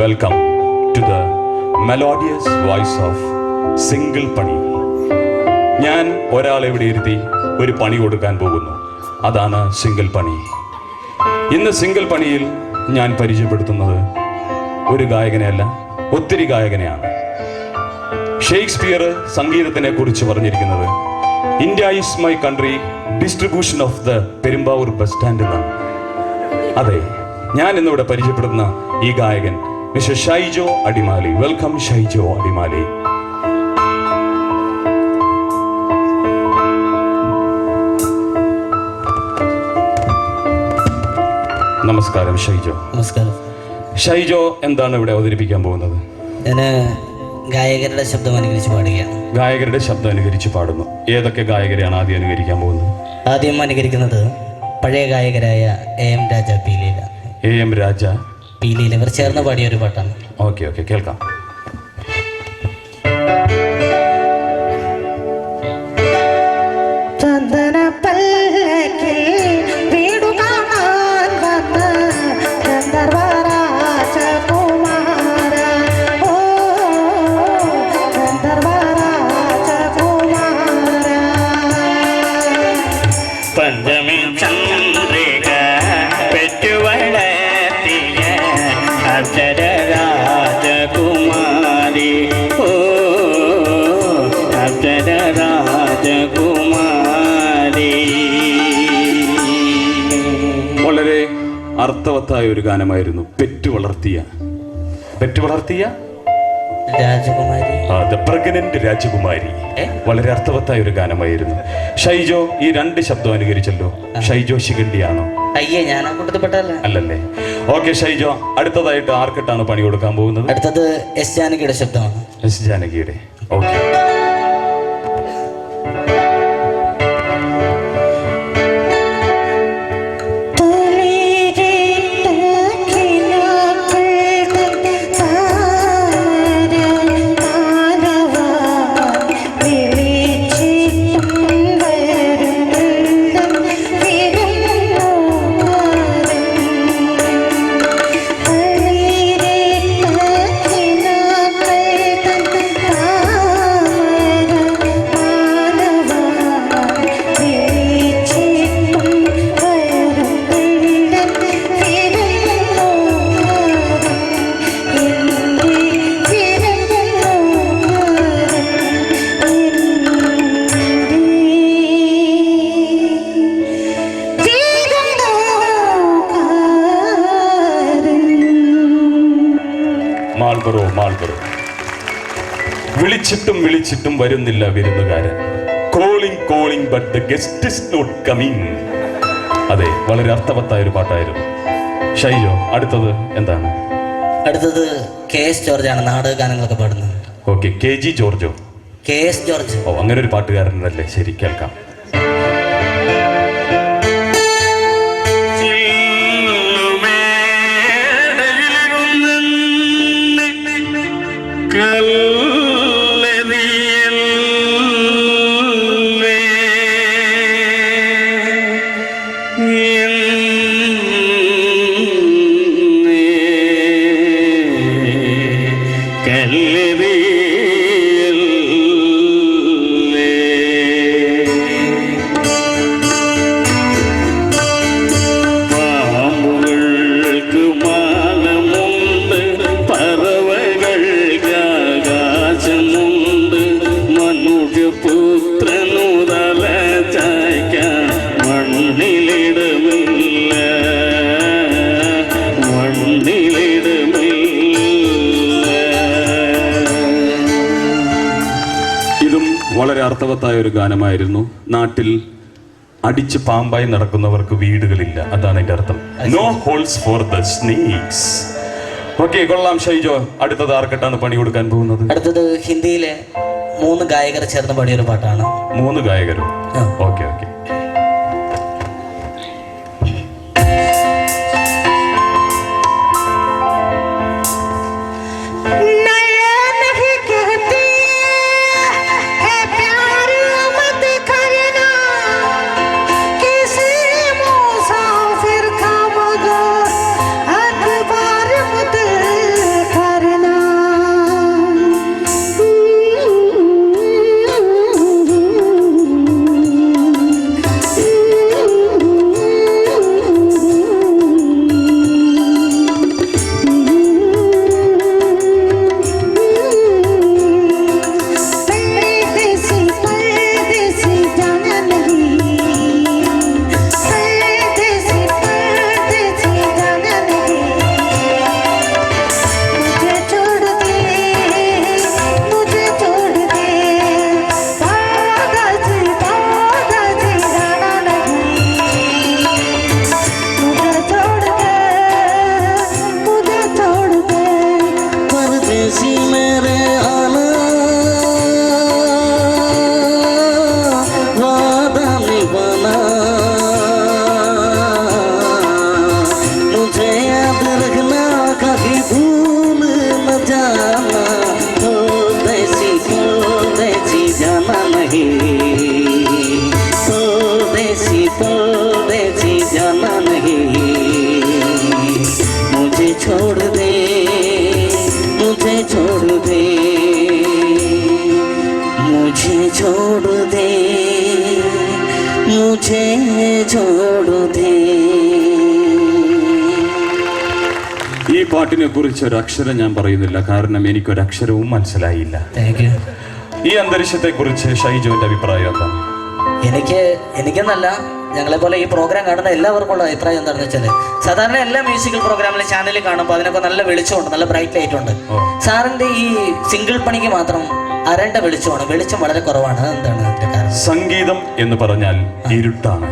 Welcome to the melodious voice of single പണി ഞാൻ ഒരാളെ ഇവിടെ ഇരുത്തി ഒരു പണി കൊടുക്കാൻ പോകുന്നു. അതാണ് സിംഗിൾ പണി ഇന്ന് സിംഗിൾ പണിയിൽ ഞാൻ പരിചയപ്പെടുത്തുന്നത് ഒരു ഗായകനെയല്ല ഒത്തിരി ഗായകനെയാണ്. ഷേക്സ്പിയർ സംഗീതത്തിനെ കുറിച്ച് പറഞ്ഞിരിക്കുന്നത് India is my country distribution of the Perumbavoor bus stand എന്നാണ്. അതെ ഞാൻ ഇന്നിവിടെ പരിചയപ്പെടുന്ന ഈ ഗായകൻ മിസ്റ്റർ ഷൈജോ അടിമാലി. വെൽക്കം ഷൈജോ അടിമാലി. നമസ്കാരം ഷൈജോ. നമസ്കാരം. ഷൈജോ എന്താണ് ഇവിടെ അവതരിപ്പിക്കാൻ പോകുന്നത്? ഞാൻ ഗായകരുടെ ശബ്ദം അനുകരിച്ച് പാടുകയാണ്. ഗായകരുടെ ശബ്ദം അനുകരിച്ച് പാടുന്നു. ഏതൊക്കെ ഗായകരെയാണ് ആദ്യം അനുകരിക്കാൻ പോകുന്നത്? ആദ്യം അനുകരിക്കുന്നത് പഴയ ഗായകരായ A M Raja P Leela A M Raja പീലീല ഇവർ ചേർന്ന് പാടിയ ഒരു പാട്ടാണ്. ഓക്കെ ഓക്കെ കേൾക്കാം. ചന്ദന അർത്ഥവത്തായ ഒരു ഗാനമായിരുന്നു പെറ്റു വളർത്തിയ പെറ്റു വളർത്തിയ രാജകുമാരി പ്രഗ്നന്റ് രാജകുമാരി. വളരെ അർത്ഥവത്തായ ഒരു ഗാനമായിരുന്നു. ഷൈജോ ഈ രണ്ട് ശബ്ദം അനുകരിച്ചല്ലോ. ഷൈജോ ശിഖണ്ഡിയാണോ? അയ്യേ ഞാൻ അല്ലല്ലേ. ഓക്കെ ഷൈജോ അടുത്തതായിട്ട് ആർക്കിട്ടാണ് പണി കൊടുക്കാൻ പോകുന്നത്? അടുത്തത് എസ് ജാനകിയുടെ ശബ്ദമാണ്. എസ് ജാനകിയുടെ. ഓക്കെ. വിളിച്ചിട്ടും വിളിച്ചിട്ടും വരുന്നില്ല വിരുന്നുകാരൻ. Calling calling but the guest is not coming അതെ വളരെ അർത്ഥവത്തായ ഒരു പാട്ടായിരുന്നു. ഷൈജോ അടുത്തത് എന്താണ്? അടുത്തത് കെ എസ് ജോർജാണ് നാടക ഗാനങ്ങളൊക്കെ പാടുന്നത്. Okay K G ജോർജോ. K S George. ഓ അങ്ങനെ ഒരു പാട്ടുകാരനല്ലേ? ശരി കേൾക്കാം. ചായ്ക്കാൻ മണ്ണിലിടുമില്ല. മണ്ണിലിടുമില്ല. ഇതും വളരെ അർത്ഥവത്തായ ഒരു ഗാനമായിരുന്നു. നാട്ടിൽ അടിച്ച് പാമ്പായി നടക്കുന്നവർക്ക് വീടുകളില്ല. അതാണ് എന്റെ അർത്ഥം. No holes for the snakes okay കൊള്ളാം ഷൈജോ. അടുത്തത് ആർക്കെട്ടാണ് പണി കൊടുക്കാൻ പോകുന്നത്? അടുത്തത് ഹിന്ദിയിലെ മൂന്ന് ഗായകർ ചേർന്ന് പാടിയ ഒരു പാട്ടാണ്. മൂന്ന് ഗായകരും. ഓക്കെ. तुझे छोड़ दे ഈ പാട്ടിനെ കുറിച്ച് ഒരു അക്ഷരം ഞാൻ പറയുന്നില്ല കാരണം എനിക്കൊരക്ഷരവും മനസ്സിലായില്ല താങ്ക് യു ഈ അന്തരീക്ഷത്തെ കുറിച്ച് ഷൈജുവിന്റെ അഭിപ്രായം എന്താണ് എനിക്ക് എനിക്കെന്നല്ല ഞങ്ങളെ പോലെ ഈ പ്രോഗ്രാം കാണുന്ന എല്ലാവർക്കും ഉള്ള അഭിപ്രായം എന്താണെന്ന് വെച്ചാൽ സാധാരണ എല്ലാ മ്യൂസിക്കൽ പ്രോഗ്രാമിലും ചാനലിൽ കാണുമ്പോൾ അതിനൊക്കെ നല്ല വെളിച്ചമുണ്ട് നല്ല ബ്രൈറ്റ് ലൈറ്റ് ഉണ്ട് ഓ. സാറിന്റെ ഈ സിംഗിൾ പണിക്ക് മാത്രം അരണ്ട വെളിച്ചമാണ്. വെളിച്ചം വളരെ കുറവാണ്. എന്താണ് അതിന്റെ കാരണം? സംഗീതം എന്ന് പറഞ്ഞാൽ ഇരുട്ടാണ്.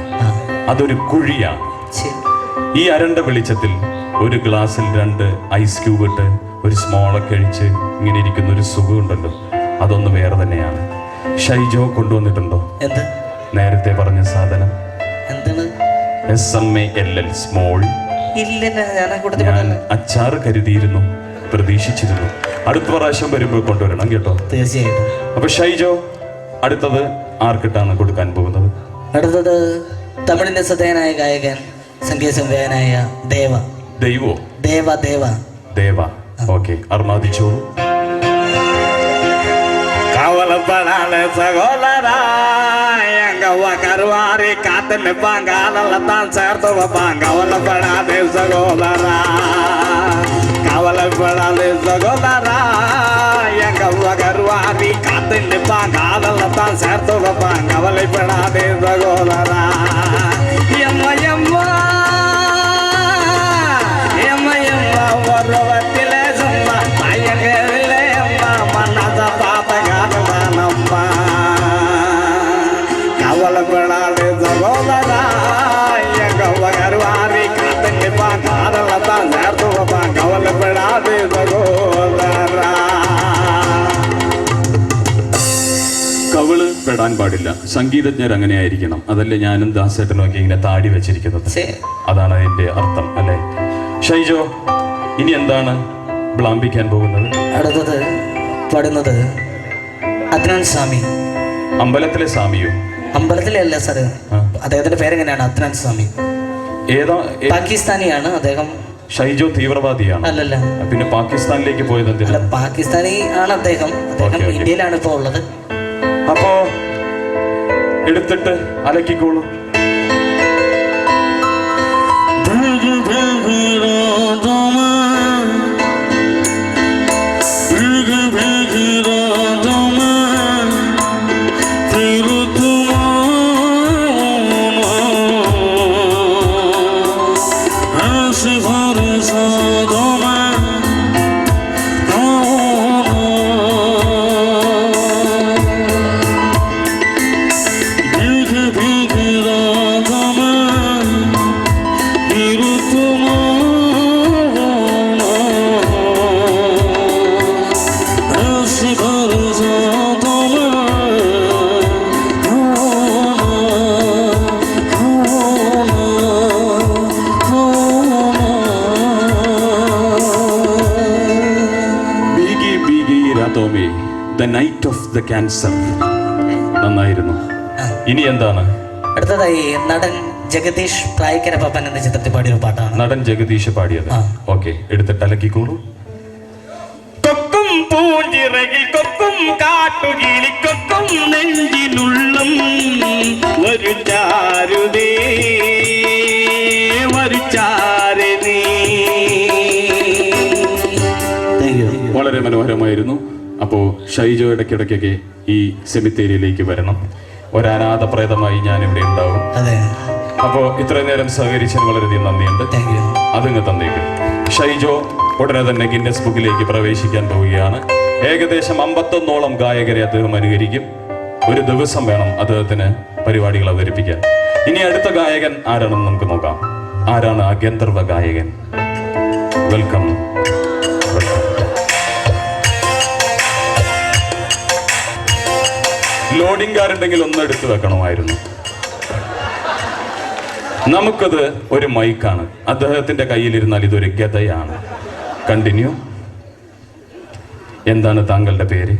അതൊരു കുഴിയാണ്. ഈ അരണ്ട വെളിച്ചത്തിൽ ഒരു ഗ്ലാസ്സിൽ രണ്ട് ഐസ് ക്യൂബ് ഇട്ട് ഒരു സ്മോളൊക്കെ കഴിച്ച് ഇങ്ങനെ ഇരിക്കുന്ന ഒരു സുഖമുണ്ടല്ലോ അതൊന്ന് വേറെ തന്നെയാണ്. ഷൈജോ കൊണ്ടുവന്നിട്ടുണ്ടോ? എന്ത്? നേരത്തെ പറഞ്ഞ സാധനം. S M A L L small ഞാൻ. അച്ചാറ് കരുതിയിരുന്നു. പ്രതീക്ഷിച്ചിരുന്നു. അടുത്ത പ്രാവശ്യം വരുമ്പോൾ കൊണ്ടുവരണം കേട്ടോ തീർച്ചയായിട്ടും അപ്പൊ ഷൈജോ അടുത്തത് ആർക്കിട്ടാണ് കൊടുക്കാൻ പോകുന്നത് അടുത്തത് തമിഴിന്റെ ശ്രദ്ധേയനായ ഗായകൻ സംഗീത സംവിധായകനായ ദേവ ദൈവോ ദേവ ദേവ ദേവ ഓക്കെ അർമാദിച്ചോളൂ கவலைப்படாத சகோதரா எங்க கருவாரி காத்து நிப்பாங்க அதெல்லாம் தான் சேர்த்து வைப்பாங்க கவலைப்படாதே சகோதரா பழாலு சகோதரா எங்க உகர்வாதி காத்து நிற்பான் காதல்ல தான் சேர்த்து வைப்பான் கவலைப்படாதே சகோதரா. കവൾ പെടാൻ പാടില്ല. സംഗീതജ്ഞർ അങ്ങനെ ആയിരിക്കണം അതല്ലേ ഞാനും ദാസേട്ടനും ഒക്കെ ഇങ്ങനെ താടി വെച്ചിരിക്കുന്നത്. അതാണ് അതിന്റെ അർത്ഥം അല്ലെ? ഷൈജോ ഇനി എന്താണ് ബ്ലാമ്പിക്കാൻ പോകുന്നത്? അടുത്തത് പാടുന്നത് അദ്നാൻ സ്വാമി. അമ്പലത്തിലെ സ്വാമിയോ? അമ്പലത്തിലെ അല്ല സാറ്. അദ്ദേഹത്തിന്റെ പേരെങ്ങനെയാണ്? അദ്നാൻ സ്വാമി. ഏതാ പാകിസ്ഥാനിയാണ്. അദ്ദേഹം ഷൈജോ തീവ്രവാദിയാണ്? അല്ലല്ല. പിന്നെ പാകിസ്ഥാനിലേക്ക് പോയത് അല്ല എന്തിനാ പാകിസ്ഥാനി ആണ് അദ്ദേഹം. അദ്ദേഹം. ഇന്ത്യയിലാണ് ഇപ്പോൾ ഉള്ളത്. അപ്പോ എടുത്തിട്ട് അലക്കിക്കോളൂ. ദ ക്യാൻസർ നന്നായിരുന്നു. ഇനി എന്താണ്? അടുത്തതായി നടൻ ജഗദീഷ് പ്രായക്കര പപ്പൻ എന്ന ചിത്രത്തിൽ പാടിയ ഒരു പാട്ടാണ്. നടൻ ജഗദീഷ് പാടിയത്. ഓക്കെ എടുത്തിട്ട് അലക്കിക്കോളൂ കൊക്കും പൂഞ്ചിറകിൽ കൊക്കും കാട്ടുകിളി കൊക്കും നെഞ്ചിനുള്ളും ഒരു ചാരുതേ ഒരു യു വളരെ മനോഹരമായിരുന്നു. അപ്പോൾ ഷൈജോ ഇടയ്ക്കിടയ്ക്കൊക്കെ ഈ സെമിത്തേരിയിലേക്ക് വരണം. ഒരനാഥ പ്രേതമായി ഞാൻ ഇവിടെ ഉണ്ടാവും അപ്പോൾ ഇത്രയും നേരം സഹകരിച്ചതിന് വളരെയധികം നന്ദിയുണ്ട്. അതിങ്ങ് തന്നേക്കും. ഷൈജോ ഉടനെ തന്നെ ഗിന്നസ് ബുക്കിലേക്ക് പ്രവേശിക്കാൻ പോവുകയാണ്. ഏകദേശം അമ്പത്തൊന്നോളം ഗായകരെ അദ്ദേഹം അനുകരിക്കും. ഒരു ദിവസം വേണം അദ്ദേഹത്തിന് പരിപാടികൾ അവതരിപ്പിക്കാൻ. ഇനി അടുത്ത ഗായകൻ ആരാണെന്ന് നമുക്ക് നോക്കാം. ആരാണ് ആ ഗന്ധർവ ഗായകൻ? വെൽക്കം ലോഡിംഗ് കാരുണ്ടെങ്കിൽ ഒന്ന് എടുത്തു വെക്കണമായിരുന്നു. നമുക്കത് ഒരു മൈക്കാണ് അദ്ദേഹത്തിന്റെ കയ്യിലിരുന്നാൽ ഇതൊരു ഗതയാണ്. കണ്ടിന്യൂ എന്താണ് താങ്കളുടെ പേര്?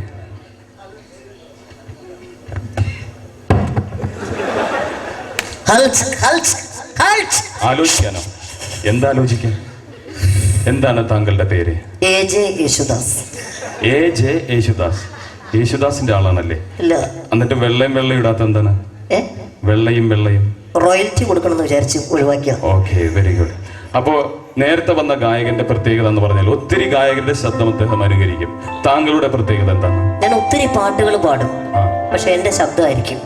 ആലോചിക്കാനോ? എന്താലോചിക്കാൻ? എന്താണ് താങ്കളുടെ പേര്? A J Yesudas. A J Yesudas. യേശുദാസിന്റെ ആളാണല്ലേ? എന്നിട്ട് വെള്ളയും വെള്ളം ഇടാത്ത എന്താണ്? വെള്ളയും വെള്ളയും. റോയൽറ്റി കൊടുക്കണമെന്ന് വിചാരിച്ച് ഒഴിവാക്കിയ. Okay very good. അപ്പോൾ നേരത്തെ വന്ന ഗായകന്റെ പ്രത്യേകത എന്ന് പറഞ്ഞാൽ ഒത്തിരി ഗായകന്റെ ശബ്ദം അദ്ദേഹം അനുകരിക്കും. താങ്കളുടെ പ്രത്യേകത എന്താണ്? ഞാൻ ഒത്തിരി പാട്ടുകൾ പാടും. പക്ഷെ എന്റെ ശബ്ദമായിരിക്കും.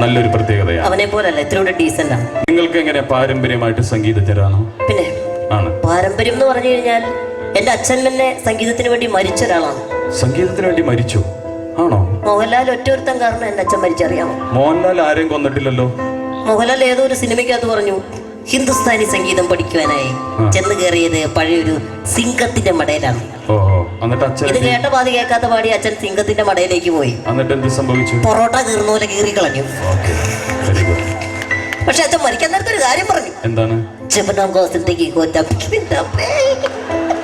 നല്ലൊരു പ്രത്യേകതയാണ്. അവനെ പോലല്ല ഇത്തിരി ഡീസന്റ് ആണ്. നിങ്ങൾക്ക് എങ്ങനെ പാരമ്പര്യമായിട്ട് സംഗീതജ്ഞരാണോ പിന്നെ ആണ്. പാരമ്പര്യം എന്ന് പറഞ്ഞു കഴിഞ്ഞാൽ എന്റെ അച്ഛൻ തന്നെ സംഗീതത്തിന് വേണ്ടി മരിച്ച ഒരാളാണ്. സംഗീതത്തിന് വേണ്ടി മരിച്ചു. ആണോ? മോഹൻലാൽ ഒറ്റൊരുത്തൻ കാരണം എന്റെ അച്ഛൻ മരിച്ചറിയാമോ? മോഹൻലാൽ ആരെയും കൊന്നിട്ടില്ലല്ലോ? മോഹൻലാൽ ഏതോ ഒരു സിനിമയ്ക്കകത്ത് പറഞ്ഞു ഹിന്ദുസ്ഥാനി സംഗീതം പഠിക്കുവാനായി. ചെന്ന് കയറിയത് പഴയൊരു സിംഗത്തിന്റെ മടയിലാണ്. ഇത് കേട്ട പാതി കേൾക്കാത്ത പാടി അച്ഛൻ സിംഗത്തിന്റെ മടയിലേക്ക് പോയി. സംഭവിച്ചു? പൊറോട്ട കീറുന്ന പോലെ കീറി കളഞ്ഞു പക്ഷെ അച്ഛൻ മരിക്കാൻ നേരത്തെ ഒരു കാര്യം പറഞ്ഞു. എന്താണ്?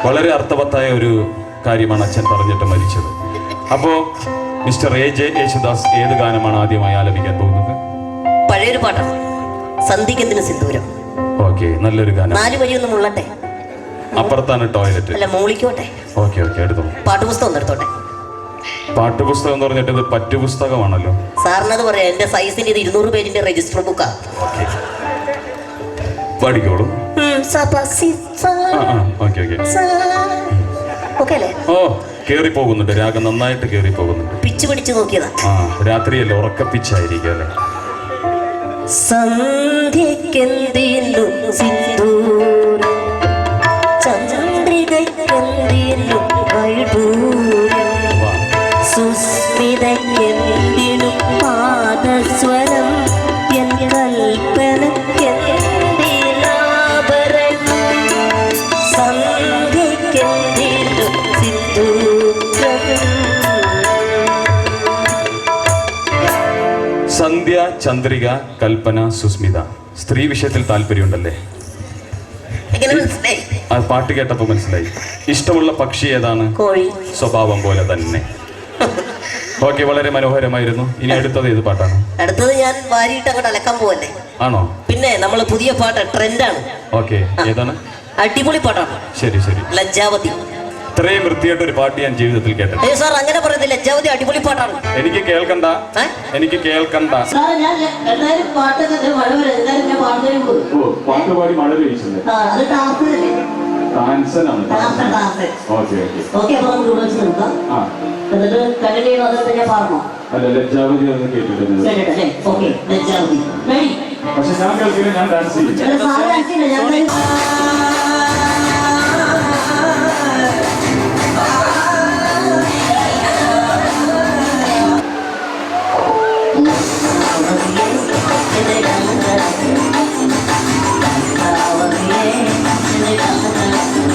വളരെ അർത്ഥവത്തായ ഒരു കാര്യമാണ് അച്ഛൻ പറഞ്ഞിട്ട് മരിച്ചത്. അപ്പോ മിസ്റ്റർ എ ജെ യേശുദാസ് ഏത് ഗാനമാണ് ആദ്യമായി ആലപിക്കാൻ പോകുന്നത്? പഴയൊരു പാട്ടാണ്. സന്ധിക്കെന്തിന് സിന്ദൂരം. ഓക്കെ നല്ലൊരു ഗാനം. നാല് വരി ഒന്ന് മുള്ളട്ടെ. അപ്പുറത്താണ് ടോയ്ലറ്റ്. അല്ല മൂളിക്കോട്ടെ. ഓക്കെ ഓക്കെ എടുത്തോളൂ പാട്ടുപുസ്തകം എടുത്തോട്ടെ. പാട്ടുപുസ്തകം എന്ന് പറഞ്ഞിട്ട് ഇത് പറ്റുപുസ്തകമാണല്ലോ. സാറിനത് പറയാം എന്റെ സൈസിന്റെ ഇത് ഇരുന്നൂറ് പേജിന്റെ രജിസ്റ്റർ ബുക്കാ പഠിക്കോളൂ. Okay okay. ഓ കേറി പോകുന്നുണ്ട് രാഗം നന്നായിട്ട് കേറി പോകുന്നുണ്ട് പിച്ച് പിടിച്ച് നോക്കിയതാ. ആ രാത്രിയല്ലേ ഉറക്കപ്പിച്ചായിരിക്കും അല്ലേ? സന്ധ്യക്കെന്തിനു സിന്ദൂരം? ചന്ദ്രികയ്ക്കെന്തിനു വൈഡൂര്യം? വാ. സുസ്മിതയ്ക്കെന്തിനു പാദസ്വരം? ചന്ദ്രിക കൽപ്പന സുസ്മിത. സ്ത്രീ വിഷയത്തിൽ താല്പര്യമുണ്ടല്ലേ? ആ പാട്ട് കേട്ടപ്പോ മനസ്സിലായി. ഇഷ്ടമുള്ള പക്ഷി ഏതാണ്? സ്വഭാവം പോലെ തന്നെ. ഓക്കെ വളരെ മനോഹരമായിരുന്നു. ഇനി അടുത്തത് ഏത് പാട്ടാണ്? അടുത്തത് ഞാൻ വാരിയിട്ട് അങ്ങോട്ട് അലക്കാൻ പോവല്ലേ? ആണോ? പിന്നെ നമ്മൾ പുതിയ പാട്ട് ട്രെൻഡാണ്. ഓക്കെ ഏതാണ്? അടിപൊളി പാട്ടാണ്. ശരി ശരി. ലജ്ജാവതി. ഇത്രയും വൃത്തിയായിട്ട് ഒരു പാട്ട് ഞാൻ ജീവിതത്തിൽ കേട്ടു ഏ സാർ അങ്ങനെ പറയുന്നില്ല ലജ്ജാവതി അടിപൊളി പാട്ടാണ്. എനിക്ക് കേൾക്കണ്ട. എനിക്ക് കേൾക്കണ്ട. പക്ഷെ ഞാൻ പക്ഷെ എല്ലാവരും ഞാൻ ഡാൻസ് പോകും Thank you.